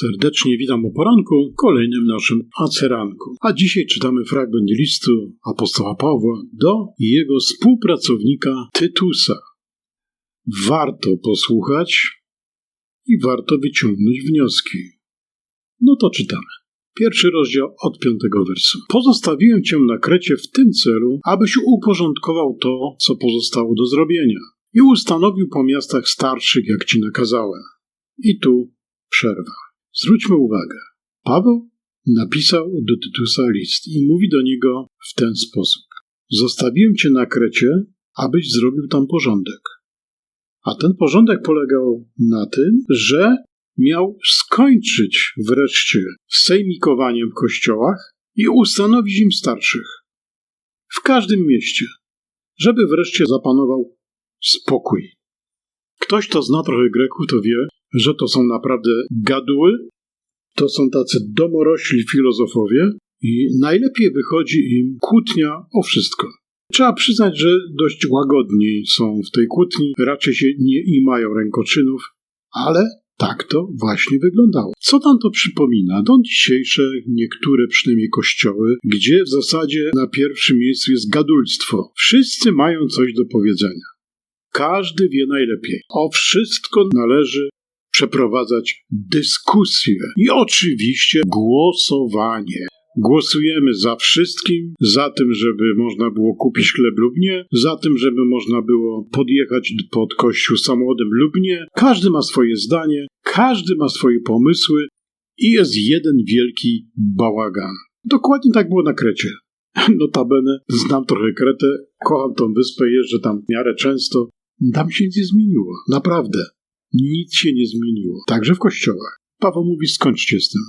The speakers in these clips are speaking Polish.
Serdecznie witam o poranku, kolejnym naszym aceranku. A dzisiaj czytamy fragment listu apostoła Pawła do jego współpracownika Tytusa. Warto posłuchać i warto wyciągnąć wnioski. No to czytamy. Pierwszy rozdział od piątego wersu. Pozostawiłem cię na Krecie w tym celu, abyś uporządkował to, co pozostało do zrobienia i ustanowił po miastach starszych, jak ci nakazałem. I tu przerwa. Zwróćmy uwagę. Paweł napisał do Tytusa list i mówi do niego w ten sposób. Zostawiłem cię na Krecie, abyś zrobił tam porządek. A ten porządek polegał na tym, że miał skończyć wreszcie z sejmikowaniem w kościołach i ustanowić im starszych. W każdym mieście, żeby wreszcie zapanował spokój. Ktoś, kto zna trochę Greków, to wie, że to są naprawdę gaduły, to są tacy domorośli filozofowie i najlepiej wychodzi im kłótnia o wszystko. Trzeba przyznać, że dość łagodni są w tej kłótni, raczej się nie imają rękoczynów, ale tak to właśnie wyglądało. Co tam to przypomina? Do dzisiejsze niektóre przynajmniej kościoły, gdzie w zasadzie na pierwszym miejscu jest gadulstwo. Wszyscy mają coś do powiedzenia. Każdy wie najlepiej. O wszystko należy przeprowadzać dyskusję i oczywiście głosowanie. Głosujemy za wszystkim, za tym, żeby można było kupić chleb lub nie, za tym, żeby można było podjechać pod kościół samochodem lub nie. Każdy ma swoje zdanie, każdy ma swoje pomysły i jest jeden wielki bałagan. Dokładnie tak było na Krecie. Notabene znam trochę Kretę, kocham tą wyspę, jeżdżę tam w miarę często. Tam się nic nie zmieniło, naprawdę. Nic się nie zmieniło, także w kościołach. Paweł mówi: skończcie z tym.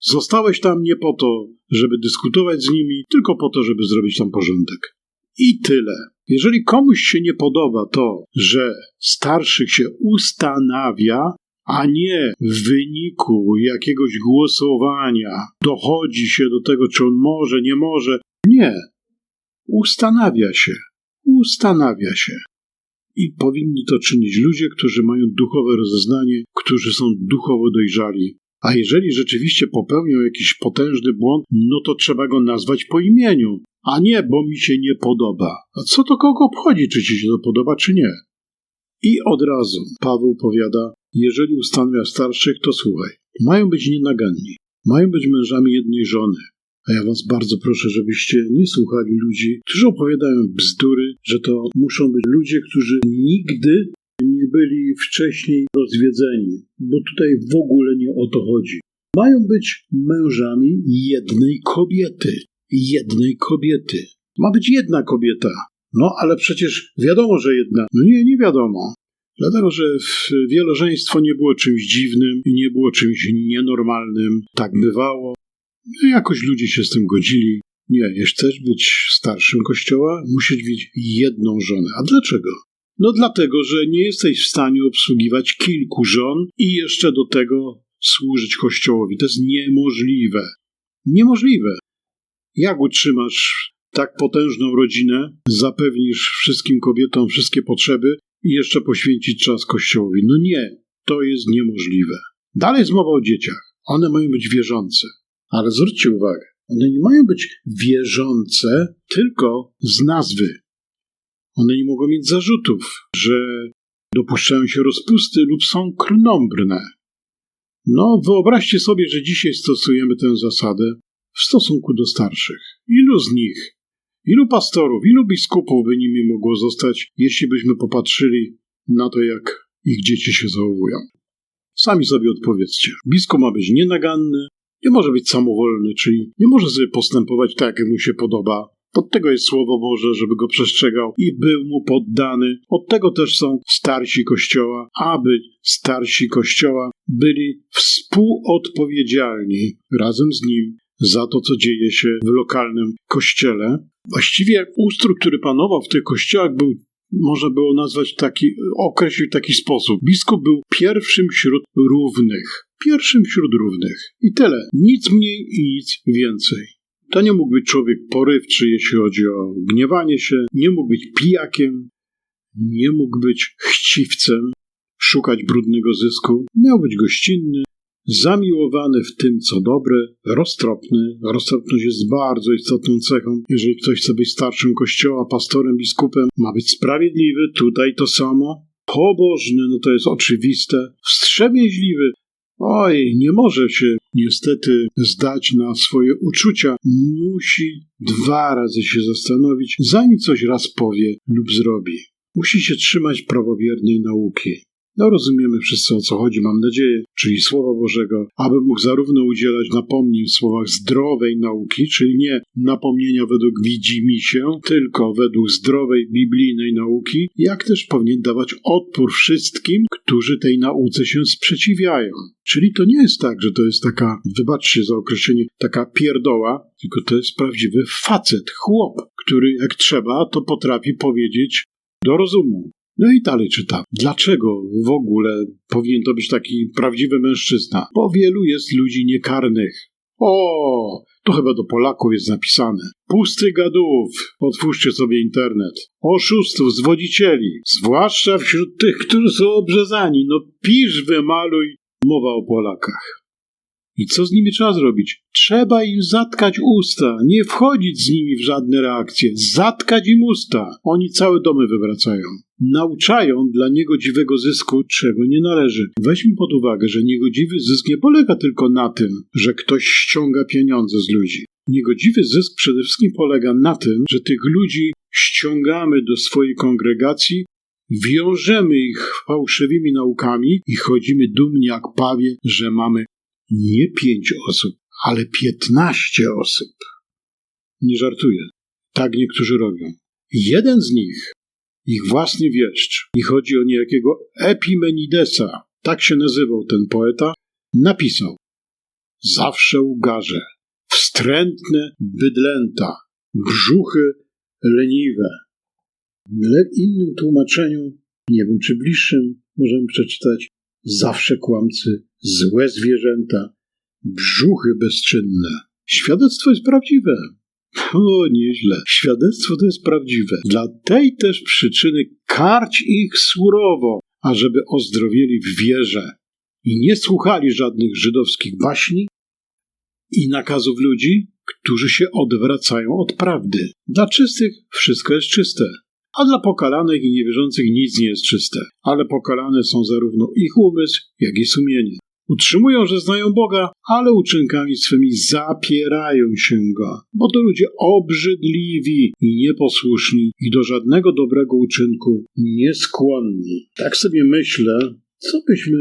Zostałeś tam nie po to, żeby dyskutować z nimi, tylko po to, żeby zrobić tam porządek. I tyle. Jeżeli komuś się nie podoba to, że starszych się ustanawia, a nie w wyniku jakiegoś głosowania dochodzi się do tego, czy on może, nie może. Nie. Ustanawia się. Ustanawia się i powinni to czynić ludzie, którzy mają duchowe rozeznanie, którzy są duchowo dojrzali. A jeżeli rzeczywiście popełnią jakiś potężny błąd, no to trzeba go nazwać po imieniu, a nie, bo mi się nie podoba. A co to kogo obchodzi, czy ci się to podoba, czy nie? I od razu Paweł powiada, jeżeli ustanawia starszych, to słuchaj, mają być nienaganni, mają być mężami jednej żony, a ja Was bardzo proszę, żebyście nie słuchali ludzi, którzy opowiadają bzdury, że to muszą być ludzie, którzy nigdy nie byli wcześniej rozwiedzeni, bo tutaj w ogóle nie o to chodzi. Mają być mężami jednej kobiety. Jednej kobiety. Ma być jedna kobieta. No, ale przecież wiadomo, że jedna. No nie, nie wiadomo. Dlatego, że wielożeństwo nie było czymś dziwnym i nie było czymś nienormalnym. Tak bywało. No jakoś ludzie się z tym godzili. Nie, jeśli chcesz być starszym kościoła, musisz mieć jedną żonę. A dlaczego? No dlatego, że nie jesteś w stanie obsługiwać kilku żon i jeszcze do tego służyć kościołowi. To jest niemożliwe. Niemożliwe. Jak utrzymasz tak potężną rodzinę, zapewnisz wszystkim kobietom wszystkie potrzeby i jeszcze poświęcić czas kościołowi? No nie, to jest niemożliwe. Dalej jest mowa o dzieciach. One mają być wierzące. Ale zwróćcie uwagę, one nie mają być wierzące tylko z nazwy. One nie mogą mieć zarzutów, że dopuszczają się rozpusty lub są krnąbrne. No, wyobraźcie sobie, że dzisiaj stosujemy tę zasadę w stosunku do starszych. Ilu z nich, ilu pastorów, ilu biskupów by nimi mogło zostać, jeśli byśmy popatrzyli na to, jak ich dzieci się zachowują? Sami sobie odpowiedzcie. Biskup ma być nienaganny, nie może być samowolny, czyli nie może sobie postępować tak, jak mu się podoba. Od tego jest Słowo Boże, żeby go przestrzegał i był mu poddany. Od tego też są starsi Kościoła, aby starsi Kościoła byli współodpowiedzialni razem z nim za to, co dzieje się w lokalnym kościele. Właściwie ustrój, który panował w tych kościołach, był można było nazwać taki, określić w taki sposób. Biskup był pierwszym wśród równych. Pierwszym wśród równych. I tyle. Nic mniej i nic więcej. To nie mógł być człowiek porywczy, jeśli chodzi o gniewanie się, nie mógł być pijakiem, nie mógł być chciwcem, szukać brudnego zysku. Miał być gościnny, zamiłowany w tym, co dobre, roztropny. Roztropność jest bardzo istotną cechą. Jeżeli ktoś chce być starszym kościoła, pastorem, biskupem, ma być sprawiedliwy, tutaj to samo. Pobożny, no to jest oczywiste. Wstrzemięźliwy, Oj, nie może się niestety zdać na swoje uczucia. Musi dwa razy się zastanowić, zanim coś raz powie lub zrobi. Musi się trzymać prawowiernej nauki. No rozumiemy wszyscy o co chodzi, mam nadzieję, czyli Słowa Bożego, aby mógł zarówno udzielać napomnień w słowach zdrowej nauki, czyli nie napomnienia według widzimi się, tylko według zdrowej biblijnej nauki, jak też powinien dawać odpór wszystkim, którzy tej nauce się sprzeciwiają. Czyli to nie jest tak, że to jest taka, wybaczcie za określenie, taka pierdoła, tylko to jest prawdziwy facet, chłop, który jak trzeba, to potrafi powiedzieć do rozumu. No i dalej czytam. Dlaczego w ogóle powinien to być taki prawdziwy mężczyzna? Bo wielu jest ludzi niekarnych. O, to chyba do Polaków jest napisane. Pusty gadów, otwórzcie sobie internet. Oszustów, zwodzicieli, zwłaszcza wśród tych, którzy są obrzezani. No pisz, wymaluj. Mowa o Polakach. I co z nimi trzeba zrobić? Trzeba im zatkać usta, nie wchodzić z nimi w żadne reakcje, zatkać im usta. Oni całe domy wywracają. Nauczają dla niegodziwego zysku, czego nie należy. Weźmy pod uwagę, że niegodziwy zysk nie polega tylko na tym, że ktoś ściąga pieniądze z ludzi. Niegodziwy zysk przede wszystkim polega na tym, że tych ludzi ściągamy do swojej kongregacji, wiążemy ich fałszywymi naukami i chodzimy dumnie jak pawie, że mamy nie pięć osób, ale piętnaście osób. Nie żartuję. Tak niektórzy robią. Jeden z nich, ich własny wieszcz, i chodzi o niejakiego Epimenidesa, tak się nazywał ten poeta, napisał Zawsze ugarze, wstrętne bydlęta, brzuchy leniwe. W innym tłumaczeniu, nie wiem czy bliższym, możemy przeczytać zawsze kłamcy, złe zwierzęta, brzuchy bezczynne. Świadectwo jest prawdziwe. O, nieźle. Świadectwo to jest prawdziwe. Dla tej też przyczyny karć ich surowo, ażeby ozdrowieli w wierze i nie słuchali żadnych żydowskich baśni i nakazów ludzi, którzy się odwracają od prawdy. Dla czystych wszystko jest czyste, a dla pokalanych i niewierzących nic nie jest czyste, ale pokalane są zarówno ich umysł, jak i sumienie. Utrzymują, że znają Boga, ale uczynkami swymi zapierają się Go, bo to ludzie obrzydliwi i nieposłuszni i do żadnego dobrego uczynku nieskłonni. Tak sobie myślę, co byśmy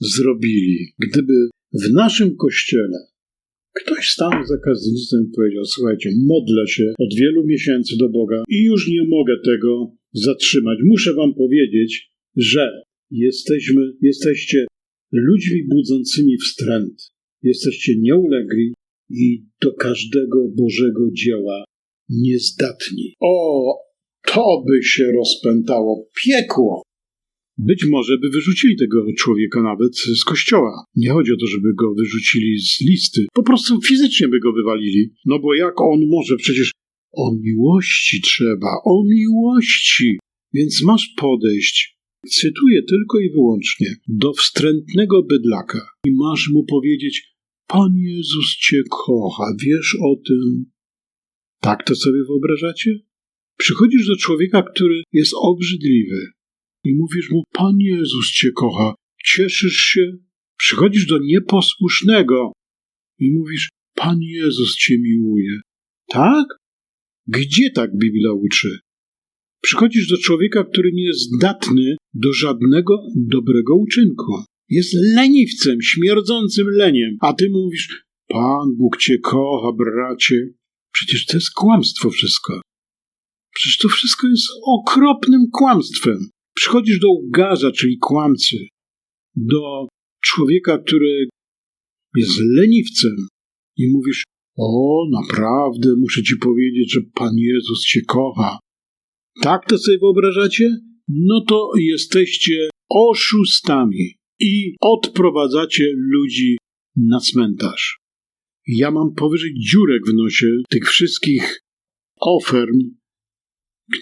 zrobili, gdyby w naszym kościele Ktoś stanął za kaznictwem i powiedział: Słuchajcie, modlę się od wielu miesięcy do Boga i już nie mogę tego zatrzymać. Muszę Wam powiedzieć, że jesteśmy, jesteście ludźmi budzącymi wstręt. Jesteście nieulegli i do każdego Bożego dzieła niezdatni. O, to by się rozpętało piekło! Być może by wyrzucili tego człowieka nawet z kościoła. Nie chodzi o to, żeby go wyrzucili z listy. Po prostu fizycznie by go wywalili. No bo jak on może? Przecież o miłości trzeba, o miłości. Więc masz podejść, cytuję tylko i wyłącznie, do wstrętnego bydlaka i masz mu powiedzieć: Pan Jezus cię kocha, wiesz o tym. Tak to sobie wyobrażacie? Przychodzisz do człowieka, który jest obrzydliwy, i mówisz mu: Pan Jezus cię kocha, cieszysz się. Przychodzisz do nieposłusznego i mówisz: Pan Jezus cię miłuje. Tak? Gdzie tak Biblia uczy? Przychodzisz do człowieka, który nie jest zdatny do żadnego dobrego uczynku. Jest leniwcem, śmierdzącym leniem, a ty mówisz: Pan Bóg cię kocha, bracie. Przecież to jest kłamstwo wszystko. Przecież to wszystko jest okropnym kłamstwem. Przychodzisz do ugarza, czyli kłamcy, do człowieka, który jest leniwcem i mówisz: O, naprawdę muszę ci powiedzieć, że Pan Jezus cię kocha. Tak to sobie wyobrażacie? No to jesteście oszustami i odprowadzacie ludzi na cmentarz. Ja mam powyżej dziurek w nosie tych wszystkich ofern,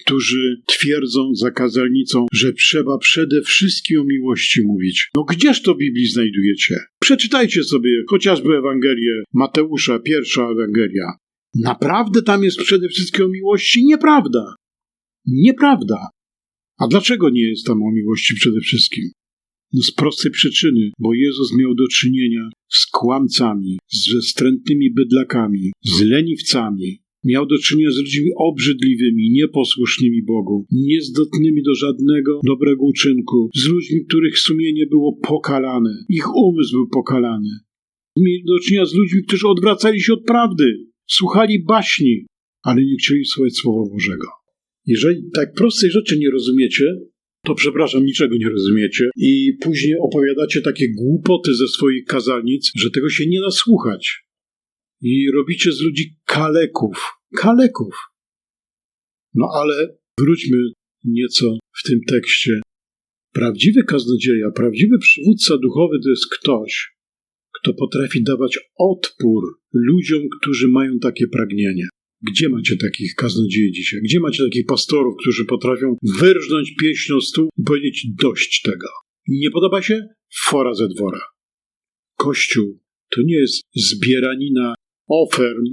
którzy twierdzą za kazalnicą, że trzeba przede wszystkim o miłości mówić. No gdzież to Biblii znajdujecie? Przeczytajcie sobie chociażby Ewangelię Mateusza, pierwsza Ewangelia. Naprawdę tam jest przede wszystkim o miłości? Nieprawda. Nieprawda. A dlaczego nie jest tam o miłości przede wszystkim? No z prostej przyczyny, bo Jezus miał do czynienia z kłamcami, ze wstrętnymi bydlakami, z leniwcami. Miał do czynienia z ludźmi obrzydliwymi, nieposłusznymi Bogu, niezdatnymi do żadnego dobrego uczynku, z ludźmi, których sumienie było pokalane, ich umysł był pokalany. Mieli do czynienia z ludźmi, którzy odwracali się od prawdy, słuchali baśni, ale nie chcieli słuchać Słowa Bożego. Jeżeli tak prostej rzeczy nie rozumiecie, to przepraszam, niczego nie rozumiecie i później opowiadacie takie głupoty ze swoich kazalnic, że tego się nie da słuchać. I robicie z ludzi kaleków. Kaleków. No ale wróćmy nieco w tym tekście. Prawdziwy kaznodzieja, prawdziwy przywódca duchowy to jest ktoś, kto potrafi dawać odpór ludziom, którzy mają takie pragnienie. Gdzie macie takich kaznodziei dzisiaj? Gdzie macie takich pastorów, którzy potrafią wyrżnąć pieśń o stół i powiedzieć dość tego? Nie podoba się? Fora ze dwora. Kościół to nie jest zbieranina ofern.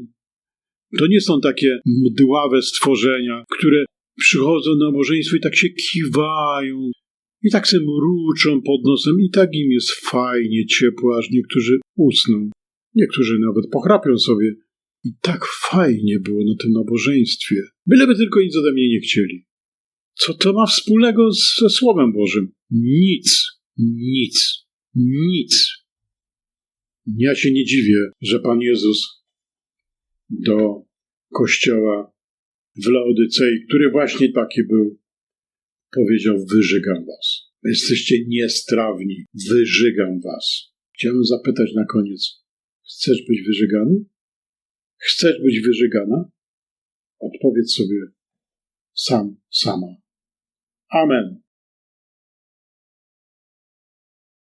To nie są takie mdławe stworzenia, które przychodzą na nabożeństwo i tak się kiwają, i tak się mruczą pod nosem, i tak im jest fajnie, ciepło, aż niektórzy usną. Niektórzy nawet pochrapią sobie. I tak fajnie było na tym nabożeństwie. Byleby tylko nic ode mnie nie chcieli. Co to ma wspólnego ze Słowem Bożym? Nic, nic, nic. Ja się nie dziwię, że Pan Jezus do kościoła w Laodycei, który właśnie taki był, powiedział: Wyżygam was. Jesteście niestrawni, wyżygam was. Chciałem zapytać na koniec: chcesz być wyżygany? Chcesz być wyżygana? Odpowiedz sobie sam, sama. Amen.